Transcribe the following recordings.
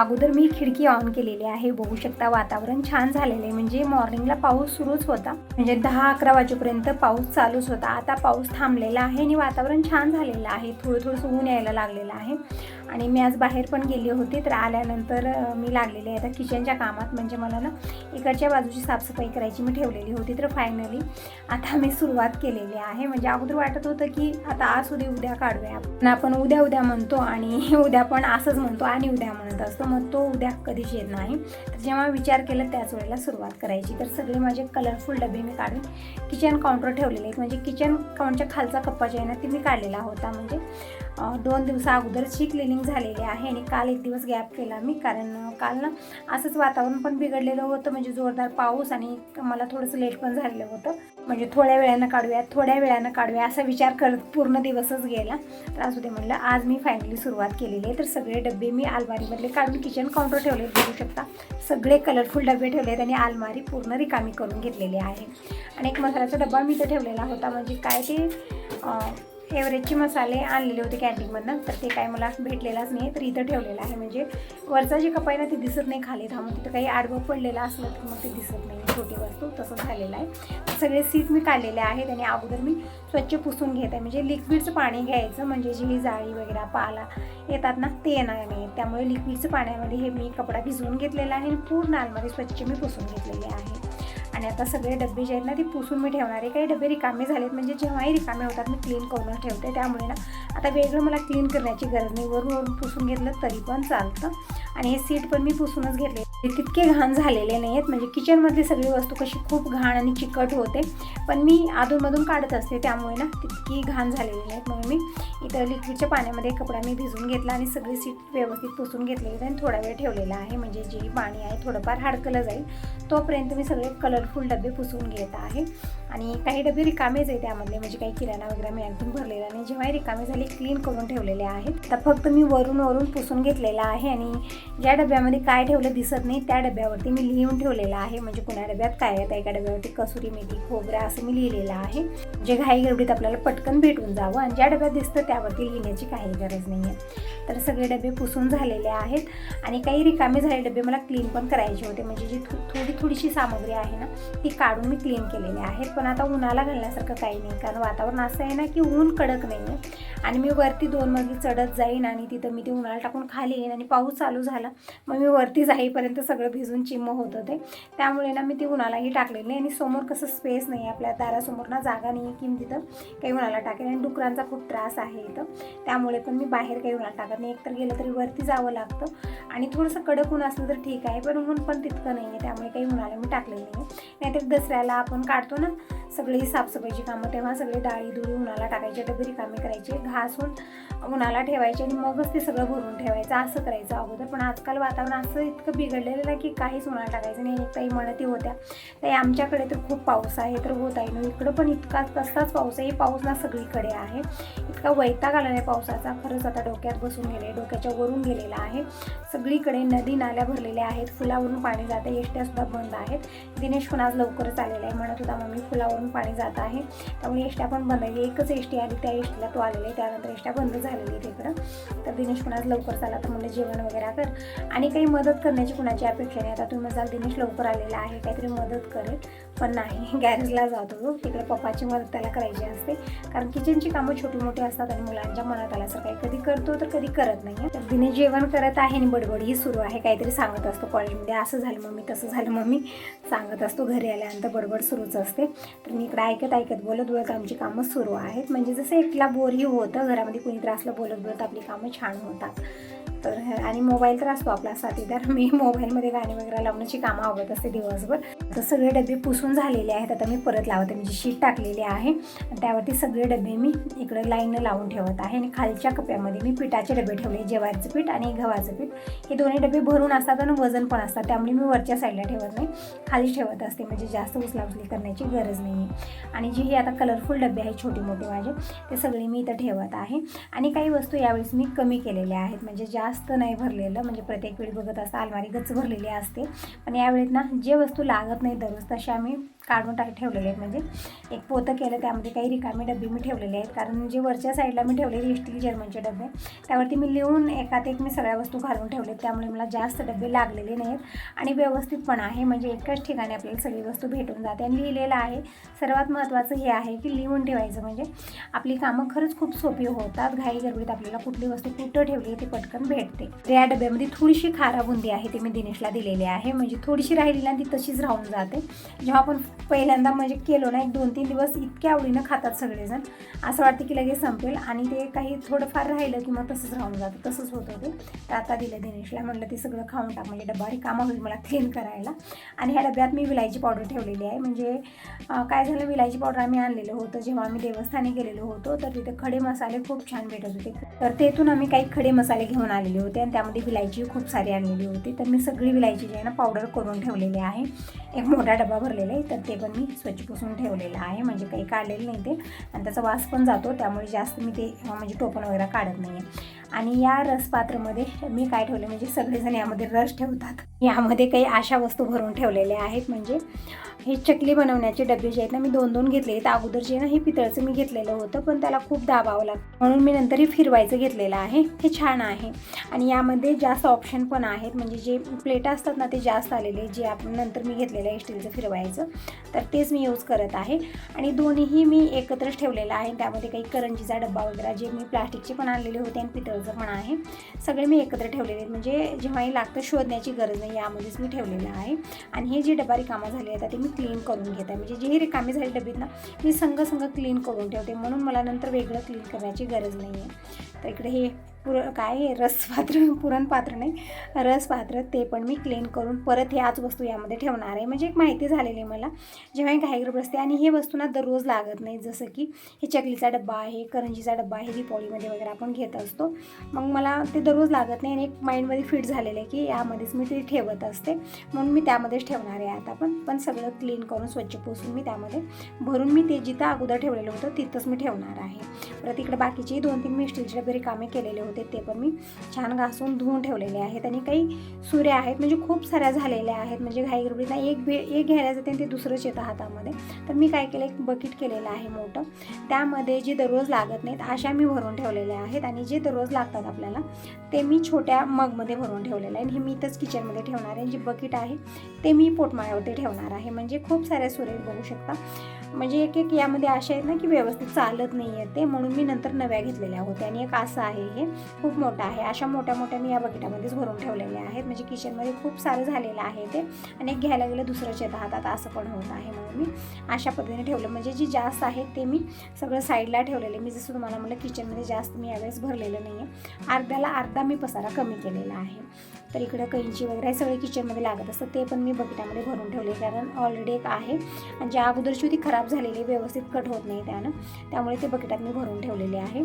अगोदर मी खिडकी ऑन केलेली आहे. बघू शकता वातावरण छान झालेलं आहे. म्हणजे मॉर्निंगला पाऊस सुरूच होता. म्हणजे दहा अकरा वाजेपर्यंत पाऊस चालूच होता. आता पाऊस थांबलेला आहे आणि वातावरण छान झालेलं आहे. थोडं थोडंसं ऊन यायला लागलेलं आहे. आणि मी आज बाहेर पण गेली होती तर आल्यानंतर मी लागलेले आहे आता किचनच्या कामात. म्हणजे मला ना इकडच्या बाजूची साफसफाई करायची मी ठेवलेली होती. तर फायनली आता मी सुरुवात केलेली आहे. म्हणजे अगोदर वाटत होतं की आता आज उद्या उद्या काढूया. आपण आपण उद्या उद्या म्हणतो आणि उद्या पण असंच म्हणतो आणि उद्या म्हणत असतो. मग तो उद्या कधीच येत नाही. तर जेव्हा विचार केला त्याच वेळेला सुरुवात करायची. तर सगळे माझे कलरफुल डबे मी काढून किचन काउंटर ठेवलेले आहेत. म्हणजे किचन काउंटच्या खालचा कप्पा जे आहे ना ते मी काढलेला होता. म्हणजे दोन दिवसा अगोदरची क्लिनिंग झालेली आहे आणि काल एक दिवस गॅप केला मी. कारण काल ना असंच वातावरण पण बिघडलेलं होतं. म्हणजे जोरदार पाऊस आणि मला थोडंसं लेट पण झालेलं होतं. म्हणजे थोड्या वेळानं काढूया थोड्या वेळानं काढूया असा विचार करत पूर्ण दिवसच गेला. तर असू दे म्हणलं आज मी फायनली सुरुवात केलेली आहे. तर सगळे डबे मी अलमारीमधले काढून किचन काउंटर ठेवले बघू शकता. सगळे कलरफुल डबे ठेवले आहेत आणि अलमारी पूर्ण रिकामी करून घेतलेली आहे. आणि एक मसाल्याचा डबा मी इथं ठेवलेला होता. म्हणजे काय ते एव्हरेजचे मसाले आणलेले होते कॅन्टीनमधनं तर ते काय मला भेटलेलाच नाही तर इथं ठेवलेलं आहे. म्हणजे वरचा जे कपाय ना ते दिसत नाही खाली थांबून तिथं काही आडवं पडलेलं असलं तर मग ते दिसत नाही. छोटी वस्तू तसं झालेलं आहे. सगळे सीट मी काढलेले आहेत आणि अगोदर मी स्वच्छ पुसून घेत आहे. म्हणजे लिक्विडचं पाणी घ्यायचं म्हणजे जी जाळी वगैरे पाला येतात ना ते येणार नाही. त्यामुळे लिक्विडचं पाण्यामध्ये हे मी कपडा भिजवून घेतलेला आहे आणि पूर्ण आलमध्ये स्वच्छ मी पुसून घेतलेले आहे. आणि आता सगळे डबे जे आहेत ना ते पुसून मी ठेवणार आहे. काही डबे रिकामे झालेत म्हणजे जेव्हाही रिकामे होतात मी क्लीन करून ठेवते. त्यामुळे ना आता वेगळं मला क्लीन करण्याची गरज नाही. वरून वरून पुसून घेतलं तरी पण चालतं. आणि हे सीट पण मी पुसूनच घेतले तितके घाण झालेले नाही आहेत म्हणजे किचनमधली सगळी वस्तू कशी खूप घाण आणि चिकट होते. पण मी अधूनमधून काढत असते त्यामुळे ना तितकी घाण झालेली नाहीत म्हणून मी इथं लिक्विडच्या पाण्यामध्ये कपडा मी भिजून घेतला आणि सगळी सीट व्यवस्थित पुसून घेतलेली आणि थोडा वेळ ठेवलेला आहे. म्हणजे जे पाणी आहे थोडंफार हाडकलं जाईल तोपर्यंत मी सगळे कलरफुल डबे पुसून घेत आहे. आणि काही डबे रिकामेच आहे त्यामधले म्हणजे काही किराणा वगैरे मी आणखून भरलेला नाही. जेव्हा रिकामे झाले क्लीन करून ठेवलेले आहेत. तर फक्त मी वरून वरून पुसून घेतलेला आहे आणि ज्या डब्यामध्ये काय ठेवलं दिसत नाही त्या डब्यावरती मी लिहून ठेवलेलं आहे. म्हणजे कुणा डब्यात काय आहे त्या एका डब्यावरती कसुरी मेथी खोबरा असं मी लिहिलेलं आहे. जे घाई गडबडीत आपल्याला पटकन भेटून जावं आणि ज्या डब्यात दिसतं त्यावरती लिहिण्याची काही गरज नाही आहे. तर सगळे डबे पुसून झालेले आहेत आणि काही रिकामे झालेले डबे मला क्लीन पण करायचे होते. म्हणजे जी थो- थोडी थोडीशी सामग्री आहे ना ती काढून मी क्लीन केलेली आहेत. पण आता उन्हाला घालण्यासारखं काही नाही. कारण वातावरण असं आहे ना की ऊन कडक नाही आहे. आणि मी वरती दोन मजली चढत जाईन आणि तिथं मी ते उन्हाला टाकून खाली येईन आणि पाऊस चालू झाला मग मी वरती जाईपर्यंत सगळं भिजून चिम्म होत होते. त्यामुळे ना मी ती उन्हालाही टाकलेली आणि समोर कसं स्पेस नाही आहे आपल्या दारासमोर ना जागा नाही मी तिथं काही उन्हाला टाकेल आणि डुकरांचा खूप त्रास आहे इथं. त्यामुळे पण मी बाहेर काही उन्हाला टाकत नाही. एकतर गेलं तरी वरती जावं लागतं. आणि थोडंसं कडक ऊन असलं तर ठीक आहे पण ऊन पण तितकं नाही आहे त्यामुळे काही उन्हाला मी टाकलेलं नाही आहे नाहीतर दसऱ्याला आपण काढतो ना सगळी साफसफाईची कामं तेव्हा सगळे डाळी दुळी उन्हाला टाकायचे डबे रिकामे करायचे घासून उन्हाला ठेवायचे आणि मगच ते सगळं भरून ठेवायचं असं करायचं अगोदर. पण आजकाल वातावरण असं इतकं बिघडलेलं आहे की काहीच उन्हाला टाकायचं नाही. एक काही म्हणती होत्या ताई आमच्याकडे तर खूप पाऊस आहे तर होत आहे ना. इकडं पण इतका तसाच पाऊस आहे. पाऊस ना सगळीकडे आहे. इतका वैताग आला आहे पावसाचा. खरंच आता डोक्यात बसून गेले डोक्याच्या वरून गेलेला आहे. सगळीकडे नदी नाल्या भरलेल्या आहेत. फुलावरून पाणी जाते. एसट्या बंद आहेत. दिनेश पण आज लवकरच आलेला आहे. म्हणत होता मम्मी फुलावरून पाणी जात आहे. त्यामुळे एष्ट्या पण बंद आहे एकच एष्टी आली त्या एष्टीला तो आलेला आहे. त्यानंतर एष्ट्या बंद झालेली आहे तिकडं तर दिनेश पण लवकर चाला तर म्हणजे जेवण वगैरे कर. आणि काही मदत करण्याची कुणाची अपेक्षा नाही. आता तुम्ही म्हणाल दिनेश लवकर आलेला आहे काहीतरी मदत करेल. पण नाही. गॅरेजला जातो तो. तिकडे पप्पाची मदत त्याला करायची असते. कारण किचनची कामं छोटी मोठी असतात आणि मुलांच्या मनात आलं असं काही कधी करतो तर कधी करत नाही. तर दिने जेवण करत आहे आणि बडबड ही सुरू आहे. काहीतरी सांगत असतो. कॉलेजमध्ये असं झालं मम्मी तसं झालं मम्मी. सांगत असतो. घरी आल्यानंतर बडबड सुरूच असते. तर मी इकडे ऐकत ऐकत बोलत बोलत आमची कामं सुरू आहेत. म्हणजे जसं एकला बोरही होतं. घरामध्ये कुणी त्रासला बोलत बोलत आपली कामं छान होतात. तर आणि मोबाईल तर असतो आपला साथीदार मी मोबाईलमध्ये गाणी वगैरे लावण्याची कामं आवडत असते दिवसभर. तर सगळे डबे पुसून झालेले आहेत. आता मी परत लावते. म्हणजे शीट टाकलेली आहे आणि त्यावरती सगळे डबे मी इकडे लाईननं लावून ठेवत आहे. आणि खालच्या कप्प्यामध्ये मी पिठाचे डबे ठेवले. जेवायचं पीठ आणि गव्हाचं पीठ. हे दोन्ही डबे भरून असतात आणि वजन पण असतात. त्यामुळे मी वरच्या साईडला ठेवत नाही. खाली ठेवत असते. म्हणजे जास्त उचलाउचली करण्याची गरज नाही आहे आणि जी ही आता कलरफुल डबे आहेत छोटे मोठे माझे ते सगळे मी इथं ठेवत आहे. आणि काही वस्तू यावेळेस मी कमी केलेल्या आहेत. म्हणजे ज्या जास्त नाही भरलेलं म्हणजे प्रत्येक वेळी बघत असता अलमारी गच्च भरलेली असते. पण यावेळेत ना जे वस्तू लागत नाही दररोज तशी आम्ही काढून टाक ठेवलेले आहेत. म्हणजे एक पोतं केलं त्यामध्ये काही रिकामी डबे मी ठेवलेले आहेत. कारण जे वरच्या साईडला मी ठेवलेले स्टील जर्मनचे डबे त्यावरती मी लिहून एकात एक मी सगळ्या वस्तू घालून ठेवले त्यामुळे मला जास्त डबे लागलेले नाहीत आणि व्यवस्थित पण आहे. म्हणजे एकाच ठिकाणी आपल्याला सगळी वस्तू भेटून जाते. आणि लिहिलेलं आहे. सर्वात महत्त्वाचं हे आहे की लिहून ठेवायचं. म्हणजे आपली कामं खरंच खूप सोपी होतात. घाई गडबडीत आपल्याला कुठली वस्तू कुठं ठेवली ती पटकन भेटते. या डब्यामध्ये थोडीशी खारा बुंदी आहे ती मी दिनेशला दिलेली आहे. म्हणजे थोडीशी राहिली ना ती तशीच राहून जाते. जेव्हा आपण पहिल्यांदा म्हणजे केलो ना एक दोन तीन दिवस इतक्या आवडीनं खातात सगळेजण. असं वाटतं की लगेच संपेल आणि ते काही थोडंफार राहिलं की मग तसंच राहून जातं तसंच होतं ते तर आता दिलं दिनेशला म्हटलं ते सगळं खाऊन टाक म्हणजे डबा रिकामा होईल मला क्लीन करायला. आणि ह्या डब्यात मी विलायची पावडर ठेवलेली आहे. म्हणजे काय झालं विलायची पावडर आम्ही आणलेलं होतं. जेव्हा आम्ही देवस्थानी गेलेलो होतो तर तिथे खडे मसाले खूप छान भेटत होते. तर तेथून आम्ही काही खडे मसाले घेऊन आलेले होते आणि त्यामध्ये विलायची खूप सारी आणलेली होती. तर मी सगळी विलायची जी आहे ना पावडर करून ठेवलेली आहे. एक मोठा डबा भरलेला आहे. तर ते पण मी स्वच्छ पुसून ठेवलेलं आहे. म्हणजे काही काढलेलं नाही ते. आणि त्याचा वास पण जातो. त्यामुळे जास्त मी ते म्हणजे टोपण वगैरे काढत नाही आहे आणि या रसपात्रामध्ये मी काय ठेवले म्हणजे सगळेजण यामध्ये रस ठेवतात. यामध्ये काही अशा वस्तू भरून ठेवलेल्या आहेत. म्हणजे हे चकली बनवण्याचे डबे जे आहेत ना मी दोन दोन घेतले तर अगोदर जे ना हे पितळचं मी घेतलेलं होतं पण त्याला खूप दाबावं लागतं म्हणून मी नंतर हे फिरवायचं घेतलेलं आहे. हे छान आहे. आणि यामध्ये जास्त ऑप्शन पण आहेत. म्हणजे जे प्लेट असतात ना ते जास्त आलेले जे आपण नंतर मी घेतलेलं आहे स्टीलचं फिरवायचं. तर तेच मी यूज करत आहे. आणि दोन्हीही मी एकत्रच ठेवलेलं आहे. त्यामध्ये काही करंजीचा डब्बा वगैरे जे मी प्लास्टिकचे पण आणलेले होते आणि पितळचं पण आहे. सगळे मी एकत्र ठेवलेले आहेत. म्हणजे जेव्हाही लागतं शोधण्याची गरज नाही यामध्येच मी ठेवलेलं आहे. आणि हे जे डबा रिकामा झाले आहेत ते मी क्लीन करून घेत आहे. म्हणजे जे हे रिकामी झाले डबीत ना मी संघ संघ क्लीन करून ठेवते. म्हणून मला नंतर वेगळं क्लीन करण्याची गरज नाही आहे तर इकडे हे पुर काय आहे, रसपात्र पुरणपात्र नाही? रसपात्र ते पण मी क्लीन करून परत ह्याच वस्तू यामध्ये ठेवणार आहे. म्हणजे एक माहिती झालेली आहे मला. जेव्हा ही घाईगडबड असते आणि हे वस्तू ना दररोज लागत नाही. जसं की हे चकलीचा डब्बा आहे करंजीचा डब्बा आहे दीपावलीमध्ये वगैरे आपण घेत असतो. मग मला ते दररोज लागत नाही आणि एक माइंडमध्ये फिट झालेलं आहे की यामध्येच मी ते ठेवत असते. म्हणून मी त्यामध्येच ठेवणार आहे आता पण. पण सगळं क्लीन करून स्वच्छ पुसून मी त्यामध्ये भरून मी ते जिथं अगोदर ठेवलेलं होतं तिथंच मी ठेवणार आहे. परत इकडे बाकीचेही दोन तीन मी स्टीलचे डबे रिकामे केलेले होते. ते पण मी छान घासून धुवून ठेवलेले आहेत. आणि काही सुऱ्या आहेत म्हणजे खूप साऱ्या झालेल्या आहेत. म्हणजे घाई गडबडीत एक बे एक घ्यायला जाते आणि ते दुसरंच येतं हातामध्ये. तर मी काय केलं एक बकेट केलेलं आहे मोठं. त्यामध्ये जे दररोज लागत नाहीत अशा मी भरून ठेवलेल्या आहेत. आणि जे दररोज लागतात आपल्याला ते मी छोट्या मगमध्ये भरून ठेवलेलं आहे. आणि हे मी इथंच किचनमध्ये ठेवणार आहे. जे बकेट आहे ते मी पोटमाळ्यावरती ठेवणार आहे. म्हणजे खूप साऱ्या सुरे बघू शकता. म्हणजे एक एक यामध्ये असे आहेत ना की व्यवस्थित चालत नाही आहे ते म्हणून मी नंतर नव्या घेतलेल्या होत्या. आणि एक असं आहे हे खूप मोठं आहे. अशा मोठ्या मोठ्या मी या बकेटामध्येच भरून ठेवलेल्या आहेत. म्हणजे किचनमध्ये खूप सारं झालेलं आहे ते. आणि एक घ्यायला गेलं दुसरंच येतं हातात असं पण होत आहे म्हणून मी अशा पद्धतीने ठेवलं. म्हणजे जी जास्त आहे ते मी सगळं साईडला ठेवलेले मी जसं तुम्हाला म्हटलं किचनमध्ये जास्त मी यावेळेस भरलेलं नाही आहे. अर्ध्याला अर्धा मी पसारा कमी केलेला आहे. तर इकडं कैंची वगैरे हे सगळे किचनमध्ये लागत असतं ते पण मी बकेटामध्ये भरून ठेवले. कारण ऑलरेडी एक आहे. आणि ज्या अगोदरची होती खराब खराब झालेली व्यवस्थित कट होत नाही त्यानं. त्यामुळे ते बकेटात मी भरून ठेवलेले आहे.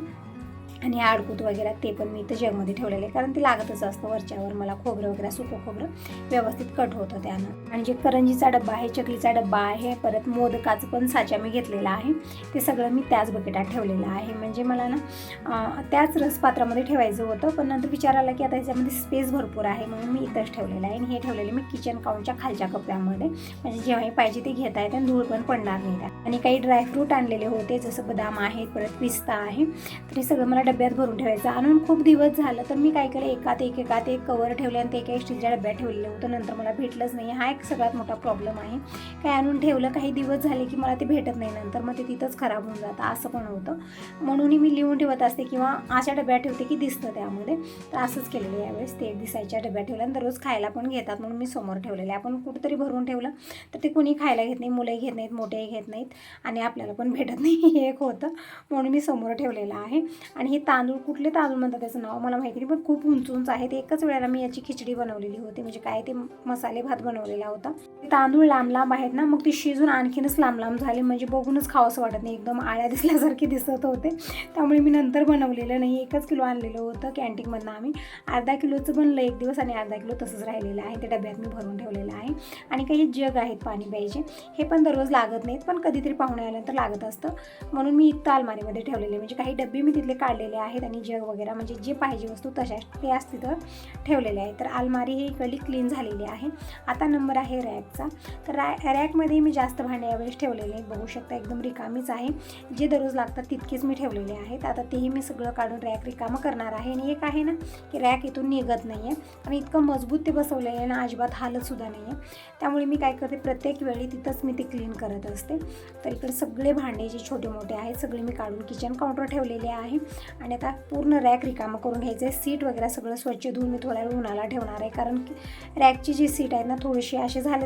आणि आडकूत वगैरे ते पण मी इथं जगमध्ये ठेवलेले. आहे कारण ते लागतच असतं वरच्यावर. मला खोबरं वगैरे सुकं खोबरं व्यवस्थित कट होतं त्यानं. आणि जे करंजीचा डब्बा आहे चकलीचा डब्बा आहे परत मोदकाचं पण साचा मी घेतलेला आहे. ते सगळं मी त्याच बकेटात ठेवलेलं आहे. म्हणजे मला ना त्याच रसपात्रामध्ये ठेवायचं होतं. पण नंतर विचार आला की आता ह्याच्यामध्ये स्पेस भरपूर आहे. म्हणून मी इथंच ठेवलेलं आहे. आणि हे ठेवलेलं मी किचन काउंटच्या खालच्या कपड्यामध्ये म्हणजे जेव्हाही पाहिजे ते घेता येते आणि धूळ पण पडणार नाही आणि काही ड्रायफ्रूट आणलेले होते. जसं बदाम आहेत परत पिस्ता आहे. तर हे सगळं मला डब्यात भरून ठेवायचं. आणून खूप दिवस झालं तर मी काय केलं एकात एक एकात एक कवर ठेवले आणि ते काही स्टीलच्या डब्यात ठेवलेलं होतं. नंतर मला भेटलंच नाही. हा एक सगळ्यात मोठा प्रॉब्लेम आहे. काय आणून ठेवलं काही दिवस झाले की मला ते भेटत नाही. नंतर मग ते तिथंच खराब होऊन जातं असं पण होतं. म्हणूनही मी लिहून ठेवत असते किंवा अशा डब्यात ठेवते की दिसतं त्यामध्ये. तर असंच केलेलं यावेळेस. ते दिसायच्या डब्यात ठेवलं आणि दररोज खायला पण घेतात म्हणून मी समोर ठेवलेलं आहे. आपण कुठंतरी भरून ठेवलं तर ते कोणी खायला घेत नाही मुलंही घेत नाहीत मोठेही घेत नाहीत आणि आपल्याला पण भेटत नाही. हे एक होतं. म्हणून मी समोर ठेवलेलं आहे. आणि हे तांदूळ कुठले तांदूळ म्हणतात त्याचं नाव मला माहिती नाही पण खूप उंच उंच आहेत एकाच वेळेला मी याची खिचडी बनवलेली होती. म्हणजे काय ते मसाले भात बनवलेला होता. तांदूळ लांब लांब आहेत ना मग ती शिजून आणखीनच लांब लांब झाले. म्हणजे बघूनच खावंसं वाटत नाही. एकदम आळ्या दिसल्यासारखे दिसत होते. त्यामुळे मी नंतर बनवलेलं नाही. एकच किलो आणलेलं होतं कॅन्टीनमधनं आम्ही. अर्धा किलोचं बनलं एक दिवस आणि अर्धा किलो तसंच राहिलेलं आहे. ते डब्यात मी भरून ठेवलेलं आहे. आणि काही जग आहेत पाणी प्यायचे. हे पण दररोज लागत नाहीत पण कधीतरी पाहुणे आल्यानंतर लागत असतं. म्हणून मी इथं अलमारीमध्ये ठेवलेले म्हणजे काही डबे मी तिथले काढलेले आहेत आणि जग वगैरे म्हणजे जे पाहिजे वस्तू तशा ते आज तिथं ठेवलेले आहे. तर अलमारी ही इकडली क्लीन झालेली आहे. आता नंबर आहे रॅक. रॅकचा तर रॅ रॅकमध्ये मी जास्त भांडे यावेळेस ठेवलेले आहेत बघू शकता एकदम रिकामीच आहे. जे दररोज लागतात तितकेच मी ठेवलेले आहेत. आता तेही मी सगळं काढून रॅक रिकामं करणार आहे. आणि एक आहे ना की रॅक इथून निघत नाही आहे आणि इतकं मजबूत ते बसवलेलं आहे ना अजिबात हालतसुद्धा नाही आहे त्यामुळे मी काय करते प्रत्येक वेळी तिथंच मी ते क्लीन करत असते. तर इकडे सगळे भांडे जे छोटे मोठे आहेत सगळे मी काढून किचन काउंटर ठेवलेले आहे. आणि आता पूर्ण रॅक रिकामं करून घ्यायचं आहे सीट वगैरे सगळं स्वच्छ धुवून मी थोड्या वेळ उन्हाला ठेवणार आहे. कारण की रॅकची जी सीट आहे ना थोडीशी असे झाले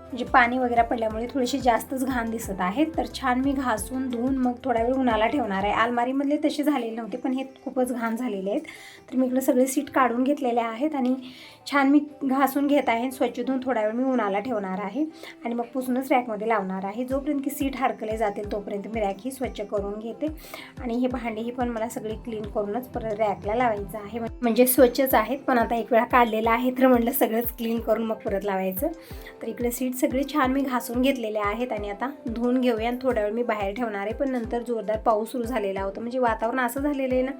म्हणजे पाणी वगैरे पडल्यामुळे थोडीशी जास्तच घाण दिसत आहेत तर छान मी घासून धुवून मग थोडा वेळ उन्हाला ठेवणार आहे. अलमारीमधले तसे झालेले नव्हते पण हे खूपच घाण झालेले आहेत. तर मी इकडे सगळे सीट काढून घेतलेले आहेत आणि छान मी घासून घेत आहे. स्वच्छ धुवून थोडा वेळ मी उन्हाला ठेवणार आहे आणि मग पुसूनच रॅकमध्ये लावणार आहे. जोपर्यंत की सीट हडकले जातील तोपर्यंत मी रॅक ही स्वच्छ करून घेते. आणि हे भांडी ही पण मला सगळी क्लीन करूनच परत रॅकला लावायचं आहे. म्हणजे स्वच्छच आहेत पण आता एक वेळा काढलेलं आहे तर म्हटलं सगळंच क्लीन करून मग परत लावायचं. तर इकडे सीट सगळे छान मी घासून घेतलेले आहेत आणि आता धुवून घेऊया आणि थोड्या वेळ मी बाहेर ठेवणार आहे. पण नंतर जोरदार पाऊस सुरू झालेला होता. म्हणजे वातावरण असं झालेलं आहे ना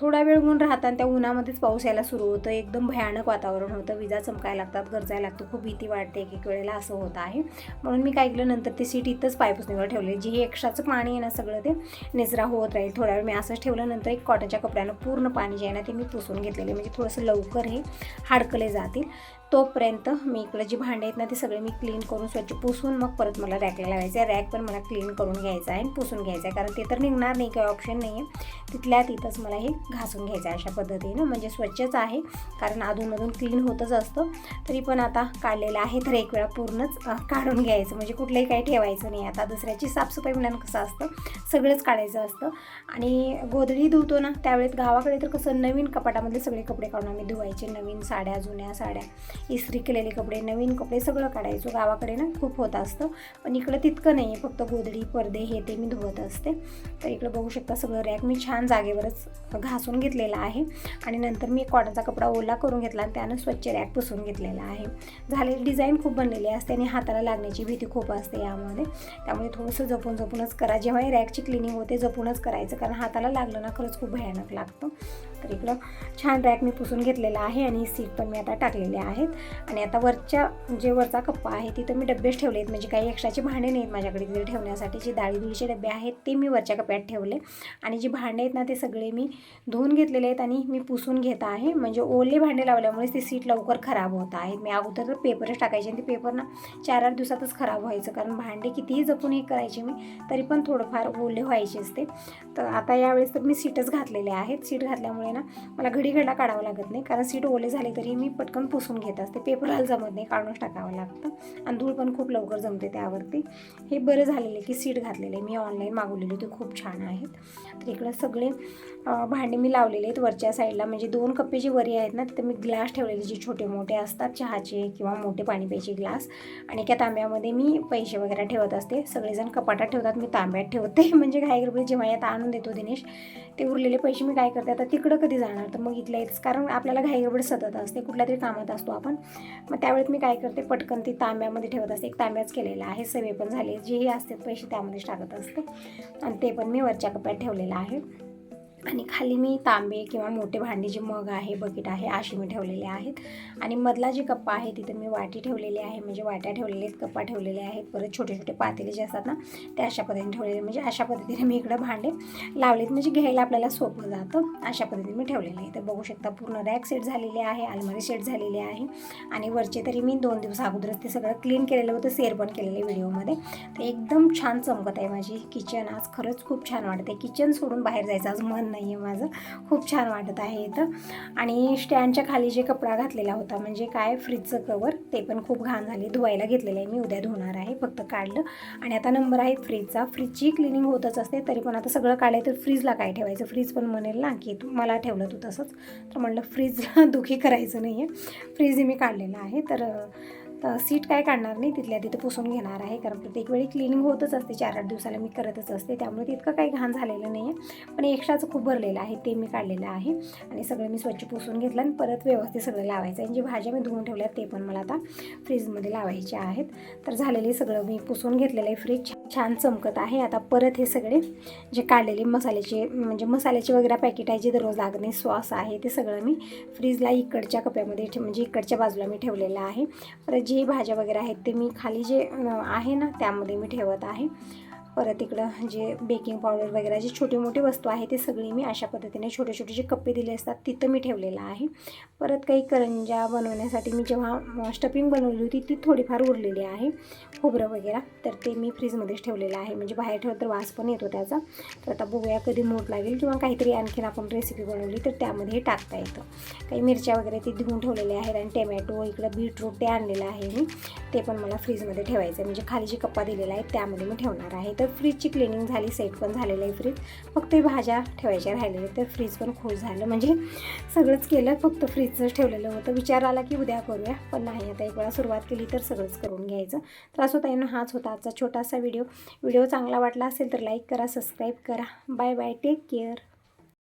थोडा वेळ ऊन राहतात आणि त्या उन्हामध्येच पाऊस यायला सुरू होतं. एकदम भयानक वातावरण होतं. विजा चमकायला लागतात गरजायला लागतं. खूप भीती वाटते एक एक वेळेला असं होत आहे. म्हणून मी काय केलं नंतर ते सीट इथंच पायपुसणीवर ठेवले. जे हे एक्स्ट्राचं पाणी आहे ना सगळं ते निचरा होत राहील. थोड्या वेळ मी असंच ठेवलं. नंतर एक कॉटनच्या कपड्यानं पूर्ण पाणी जे आहे ना ते मी पुसून घेतलेले. म्हणजे थोडंसं लवकर हे हाडकले जातील. तोपर्यंत मी इकडं जी भांडे आहेत ना ते सगळे मी क्लीन करून स्वच्छ पुसून मग परत मला रॅकला लावायचं. आहे रॅक पण मला क्लीन करून घ्यायचं आहे आणि पुसून घ्यायचं आहे. कारण ते तर निघणार नाही काही ऑप्शन नाही आहे. तिथल्या तिथंच मला हे घासून घ्यायचं आहे अशा पद्धतीनं. म्हणजे स्वच्छच आहे कारण अधूनमधून क्लीन होतच असतं. तरी पण आता काढलेलं आहे तर एक वेळा पूर्णच काढून घ्यायचं. म्हणजे कुठलंही काही ठेवायचं नाही. आता दुसऱ्याची साफसफाई म्हणून कसं असतं? सगळंच काढायचं असतं. आणि गोधडी धुतो ना त्यावेळेस गावाकडे तर कसं नवीन कपाटामधले सगळे कपडे काढून आम्ही धुवायचे. नवीन साड्या जुन्या साड्या. इस्त्री केलेले कपडे नवीन कपडे सगळं काढायचो. गावाकडे ना खूप होत असतं. पण इकडं तितकं नाही आहे फक्त गोधडी पडदे हे ते मी धुवत असते. तर इकडं बघू शकता सगळं रॅक मी छान जागेवरच घासून घेतलेला आहे. आणि नंतर मी कॉटनचा कपडा ओला करून घेतला आणि त्यानं स्वच्छ रॅक पुसून घेतलेला आहे. झालेली डिझाईन खूप बनलेली असते आणि हाताला लागण्याची भीती खूप असते यामध्ये. त्यामुळे थोडंसं जपून जपूनच करा. जेव्हा रॅकची क्लिनिंग होते जपूनच करायचं. कारण हाताला लागलं ना खरंच खूप भयानक लागतं. तर इकडं छान रॅक मी पुसून घेतलेला आहे आणि सीट पण मी आता टाकलेले आहेत. आणि आता वरच्या जे वरचा कप्पा आहे तिथं मी डब्बेच ठेवले आहेत. म्हणजे काही एक्स्ट्राचे भांडे नाहीत माझ्याकडे तिथे ठेवण्यासाठी. जे डाळीदुळीचे डबे आहेत ते मी वरच्या कप्प्यात ठेवले. आणि जे भांडे आहेत ना ते सगळे मी धुवून घेतलेले आहेत आणि मी पुसून घेत आहे. म्हणजे ओले भांडे लावल्यामुळे ते सीट लवकर खराब होत आहेत मी अगोदर तर पेपरच टाकायचे आणि ते पेपर ना चार आठ दिवसातच खराब व्हायचं. कारण भांडे कितीही जपून हे करायचे मी तरी पण थोडंफार ओले व्हायचे असते तर आता यावेळेस तर मी सीटच घातलेले आहेत. सीट घातल्यामुळे ना मला घडी घडा काढावं लागत नाही. कारण सीट ओले झाले तरी मी पटकन पुसून घेत असते. पेपरला जमत नाही काढूनच टाकावं लागतं. आणि धूळ पण खूप लवकर जमते त्यावरती. हे बरं झालेलं आहे की सीट घातलेले मी ऑनलाईन मागवलेली ते खूप छान आहेत तर इकडं सगळे भांडे मी लावलेले आहेत वरच्या साईडला. म्हणजे दोन कप्पे जे वरी आहेत ना तिथे मी ग्लास ठेवलेले जे छोटे मोठे असतात चहाचे किंवा मोठे पाणी प्यायचे ग्लास. आणि त्या तांब्यामध्ये मी पैसे वगैरे ठेवत असते. सगळेजण कपाटात ठेवतात मी तांब्यात ठेवते. म्हणजे घाई जेव्हा यात आणून देतो दिनेश ते उरलेले पैसे मी काय करते? आता तिकडं कधी जाणार? तर मग इथल्या इथंच कारण आपल्याला घाईगडबड सतत असते कुठल्या तरी कामात असतो आपण. मग त्यावेळेस मी काय करते पटकन ती तांब्यामध्ये ठेवत असते. एक तांब्याच केलेला आहे सवे पण झाले. जेही असतात पैसे त्यामध्येच टाकत असते. आणि ते पण मी वरच्या कप्प्यात ठेवलेलं आहे. आणि खाली मी तांबे किंवा मोठे भांडे जे मग आहे बकेट आहे अशी मी ठेवलेले आहेत. आणि मधला जे कप्पा आहे तिथे मी वाटी ठेवलेली आहे. म्हणजे वाट्या ठेवलेल्या आहेत कप्पा ठेवलेले आहेत. परत छोटे छोटे पातेले जे असतात ना ते अशा पद्धतीने ठेवलेले म्हणजे अशा पद्धतीने मी इकडं भांडे लावलेत. म्हणजे घ्यायला आपल्याला सोपं जातं. अशा पद्धतीने मी ठेवलेले आहे तर बघू शकता पूर्ण रॅक सेट झालेली आहे अलमारी सेट झालेली आहे. आणि वरचे तरी मी दोन दिवस अगोदरच ते सगळं क्लीन केलेलं होतं शेअर पण केलेलं आहे व्हिडिओमध्ये. तर एकदम छान चमकत आहे माझी किचन आज खरंच खूप छान वाटते किचन सोडून बाहेर जायचं आज मन नाही आहे माझं. खूप छान वाटत आहे इथं आणि स्टँडच्या खाली जे कपडा घातलेला होता म्हणजे काय फ्रीजचं कवर ते पण खूप घाण झाले. धुवायला घेतलेलं आहे मी उद्या धुणार आहे फक्त काढलं. आणि आता नंबर आहे फ्रीजचा. फ्रीजची क्लिनिंग होतच असते तरी पण आता सगळं काढलं तर फ्रीजला काय ठेवायचं? फ्रीज पण म्हणेल ना की तू मला ठेवलं तू तसंच. तर म्हणलं फ्रीजला दुखी करायचं नाही आहे फ्रीज मी काढलेला आहे. तर तर सीट काय काढणार नाही तिथल्या तिथं पुसून घेणार आहे. कारण प्रत्येक वेळी क्लिनिंग होतच असते. चार आठ दिवसाला मी करतच असते. त्यामुळे तितकं काही घाण झालेलं नाही आहे पण एक्स्ट्राचं खूप भरलेलं आहे. ते मी काढलेलं आहे. आणि सगळं मी स्वच्छ पुसून घेतलं आणि परत व्यवस्थित सगळं लावायचं आणि जे भाज्या मी धुवून ठेवल्या ते पण मला आता फ्रीजमध्ये लावायचे आहेत. तर झालेले सगळं मी पुसून घेतलेलं आहे. फ्रीज छान चमकत आहे. आता परत हे सगळे जे काढलेले मसाल्याचे म्हणजे मसाल्याचे वगैरे पॅकेट आहे जे दररोज लागणे सॉस आहे ते सगळं मी फ्रीजला इकडच्या कप्यामध्ये म्हणजे इकडच्या बाजूला मी ठेवलेलं आहे. परत जे भाज्या वगैरे आहेत ते मी खाली जे आहे ना त्यामध्ये मी ठेवत आहे. परत इकडं जे बेकिंग पावडर वगैरे जे छोटे मोठे वस्तू आहे ते सगळी मी अशा पद्धतीने छोटे छोटे जे कप्पे दिले असतात तिथं मी ठेवलेलं आहे. परत काही करंजा बनवण्यासाठी मी जेव्हा स्टफिंग बनवली होती ती थोडीफार उरलेली आहे. खोबरं वगैरे तर ते मी फ्रीजमध्येच ठेवलेलं आहे. म्हणजे बाहेर ठेवलं तर वास पण येतो त्याचा. तर आता बघूया कधी मूड लागेल किंवा काहीतरी आणखीन आपण रेसिपी बनवली तर त्यामध्ये टाकता येतं. काही मिरच्या वगैरे ते धुवून ठेवलेल्या आहेत आणि टोमॅटो इकडं बीटरूट ते आणलेलं आहे मी. ते पण मला फ्रीजमध्ये ठेवायचं आहे. म्हणजे खाली जे कप्पा दिलेला आहे त्यामध्ये मी ठेवणार आहे. तर फ्रीजची क्लिनिंग झाली सेट पण झालेलं आहे फ्रीज. फक्त भाज्या ठेवायच्या राहिलेल्या तर फ्रीज पण खुश झालं. म्हणजे सगळंच केलं फक्त फ्रीजचंच ठेवलेलं होतं. विचार आला की उद्या करूया पण नाही. आता एक वेळा सुरुवात केली तर सगळंच करून घ्यायचं. तर असं ताईनं हाच होता आजचा छोटासा व्हिडिओ. व्हिडिओ चांगला वाटला असेल तर लाईक करा सबस्क्राईब करा. Bye bye. Take care.